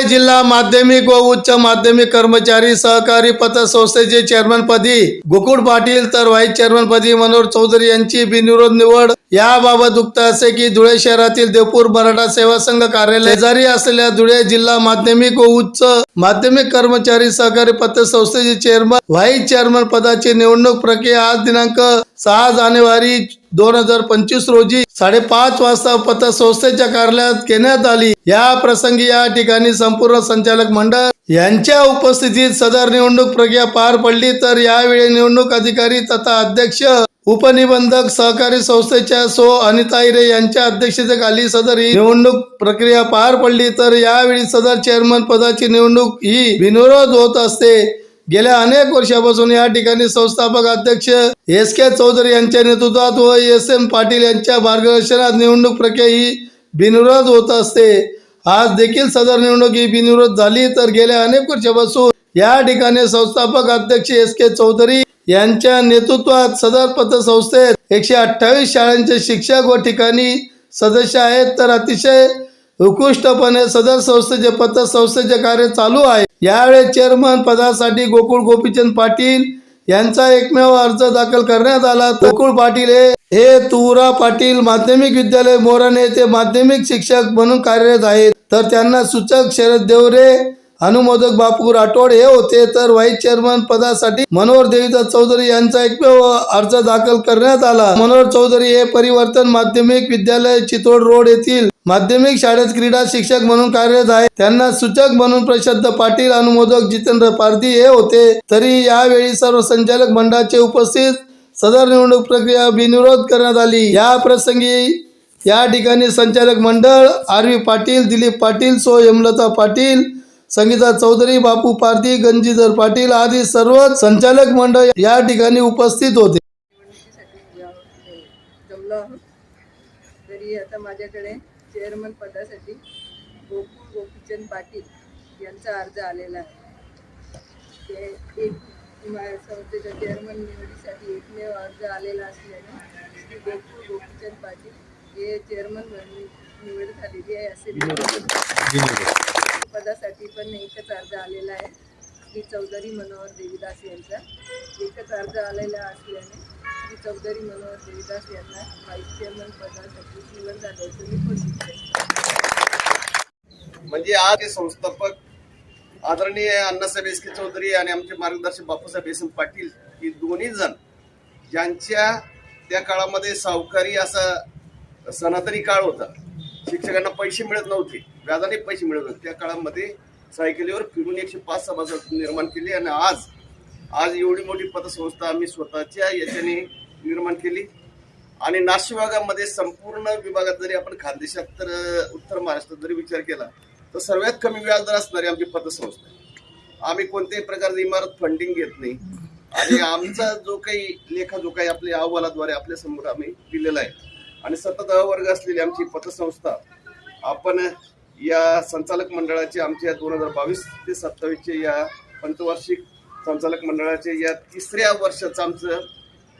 धुळे जिल्हा माध्यमिक व उच्च माध्यमिक कर्मचारी सहकारी पतसंस्थेचे चेअरमन पदी गोकुळ पाटील तर व्हाईस चेअरमन पदी मनोहर चौधरी यांची बिनविरोध निवड. याबाबत उक्त असे की धुळे शहरातील देवपूर मराठा सेवा संघ कार्यालय जारी असलेल्या धुळे जिल्हा माध्यमिक व उच्च माध्यमिक कर्मचारी सहकारी पतसंस्थेचे चेअरमन व्हाईस चेअरमन पदाची निवडणूक प्रक्रिया आज दिनांक सहा जानेवारी दोन हजार पंचवीस रोजी साडेपाच वाजता पतसंस्थेच्या कार्यालयात घेण्यात आली. या प्रसंगी या ठिकाणी संपूर्ण संचालक मंडळ यांच्या उपस्थितीत सदर निवडणूक प्रक्रिया पार पडली. तर यावेळी निवडणूक अधिकारी तथा अध्यक्ष उपनिबंधक सहकारी संस्थेच्या सो अनिता हिरे यांच्या अध्यक्षतेखाली सदर ही निवडणूक प्रक्रिया पार पडली. तर यावेळी सदर चेअरमन पदाची निवडणूक ही बिनविरोध होत असते. गेल्या अनेक वर्षापासून या ठिकाणी संस्थापक अध्यक्ष एस के चौधरी यांच्या नेतृत्वात व एस एम पाटील यांच्या मार्गदर्शनात निवडणूक प्रक्रिया ही बिनविरोध होत असते. आज देखील सदर निवडणूक ही बिनविरोध झाली तर गेल्या अनेक वर्षापासून या ठिकाणी संस्थापक अध्यक्ष एस के चौधरी यांच्या नेतृत्वात सदर पतसंस्थेत एकशे अठ्ठावीस शाळांचे शिक्षक व ठिकाणी सदस्य आहेत. तर अतिशय उत्कृष्टपणे सदर संस्थेचे पतसंस्थेचे कार्य चालू आहे. यावेळी चेअरमन पदासाठी गोकुळ गोपीचंद पाटील यांचा एकमेव अर्ज दाखल करण्यात आला. गोकुळ पाटील हे हे तुरा पाटील माध्यमिक विद्यालय मोराणे येथे माध्यमिक शिक्षक म्हणून कार्यरत आहेत. तर त्यांना सूचक शरद देवरे अनुमोदक बापू राठोड हे होते तर व्हाईस चेअरमन पदासाठी मनोहर देवीदास चौधरी यांचा एकमेव अर्ज दाखल करण्यात आला. मनोहर चौधरी हे परिवर्तन माध्यमिक विद्यालय चितोड रोड येथील माध्यमिक शाळेत क्रीडा शिक्षक म्हणून कार्यरत आहे त्यांना सूचक म्हणून प्रसिद्ध पाटील अनुमोदक जितेंद्र पारधी हे होते. तरी यावेळी सर्व संचालक मंडळाचे उपस्थित सदर निवडणूक प्रक्रिया बिनविरोध करण्यात आली. या प्रसंगी या ठिकाणी संचालक मंडळ आर व्ही पाटील दिलीप पाटील सो यमलता पाटील संगीता चौधरी बापू पारधी गंजीधर पाटील आदी सर्व संचालक मंडळ या ठिकाणी उपस्थित होते. तरी आता माझ्याकडे चेअरमन पदासाठी गोकुळ गोपीचंद पाटील यांचा अर्ज आलेला आहे. ते एक संस्थेच्या चेअरमन निवडीसाठी एकमेव अर्ज आलेला असल्याने श्री गोकुळ गोपीचंद पाटील हे चेअरमन म्हणून निवड झालेली आहे असे पदासाठी पण एकच अर्ज आलेला आहे. श्री चौधरी मनोहर देवीदास यांचा. एकच अर्ज आलेला असल्याने श्री चौधरी मनोहर देवीदास यांना व्हाईस चेअरमन पदासाठी जीवन झाल्याचं मी पण म्हणजे आज हे संस्थापक आदरणीय अण्णासाहेब एस के चौधरी आणि आमचे मार्गदर्शक बापूसाहेब एस एम पाटील हे दोन्ही जण ज्यांच्या त्या काळामध्ये सावकारी असा सनातनी काळ होता. शिक्षकांना पैसे मिळत नव्हते. व्याजाने पैसे मिळत नव्हते त्या काळामध्ये सायकलीवर फिरून एकशे पाच सभासद निर्माण केली आणि आज आज एवढी मोठी पतसंस्था आम्ही स्वतःच्या याच्याने निर्माण केली. आणि नाशिक विभागामध्ये संपूर्ण विभागात जरी आपण खानदेशात तर उत्तर महाराष्ट्रात जरी विचार केला तर सर्वात कमी व्याजदर असणारी आमची पतसंस्था आम्ही कोणत्याही प्रकारची इमारत फंडिंग घेत नाही. आणि आमचा जो काही लेखा जो काही आपल्या अहवालाद्वारे आपल्यासमोर आम्ही दिलेला आहे आणि सतत अवर्ग असलेली आमची पतसंस्था आपण या संचालक मंडळाचे आमच्या दोन हजार बावीस ते सत्तावीसचे या पंचवार्षिक संचालक मंडळाचे या तिसऱ्या वर्षाचं आमचं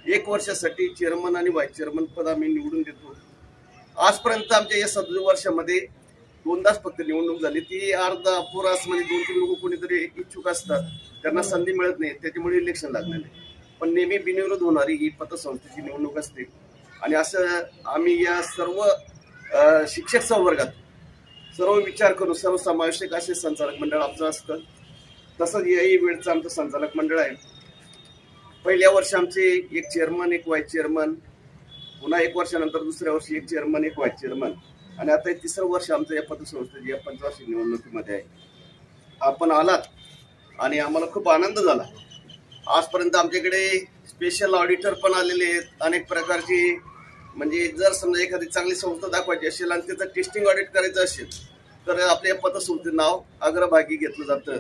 एक वर्षासाठी चेअरमन आणि व्हाईस चेअरमन पद आम्ही निवडून देतो. आजपर्यंत आमच्या या सदर वर्षामध्ये दोनदाच फक्त निवडणूक झाली. ती अर्धा अपुरास म्हणजे दोन तीन लोक कोणीतरी इच्छुक असतात. त्यांना संधी मिळत नाही. त्याच्यामुळे इलेक्शन लागणार नाही. पण नेहमी बिनविरोध होणारी ही पतसंस्थेची निवडणूक असते. आणि असं आम्ही या सर्व शिक्षक संवर्गात सर्व विचार करून सर्व समावेशक असे संचालक मंडळ आमचं असतं. तसंच याही वेळचं आमचं संचालक मंडळ आहे. पहिल्या वर्षी आमचे एक चेअरमन एक व्हाईस चेअरमन पुन्हा एक वर्षानंतर दुसऱ्या वर्षी एक चेअरमन एक व्हाईस चेअरमन आणि आता हे तिसरं वर्ष आमचं या पतसंस्थेची या पंचवार्षिक निवडणुकीमध्ये आहे. आपण आलात आणि आम्हाला खूप आनंद झाला. आजपर्यंत आमच्याकडे स्पेशल ऑडिटर पण आलेले आहेत. अनेक प्रकारची म्हणजे जर समजा एखादी चांगली संस्था दाखवायची असेल आणि त्याचं टेस्टिंग ऑडिट करायचं असेल तर आपल्या पतसंस्थेचं नाव अग्रभागी घेतलं जातं.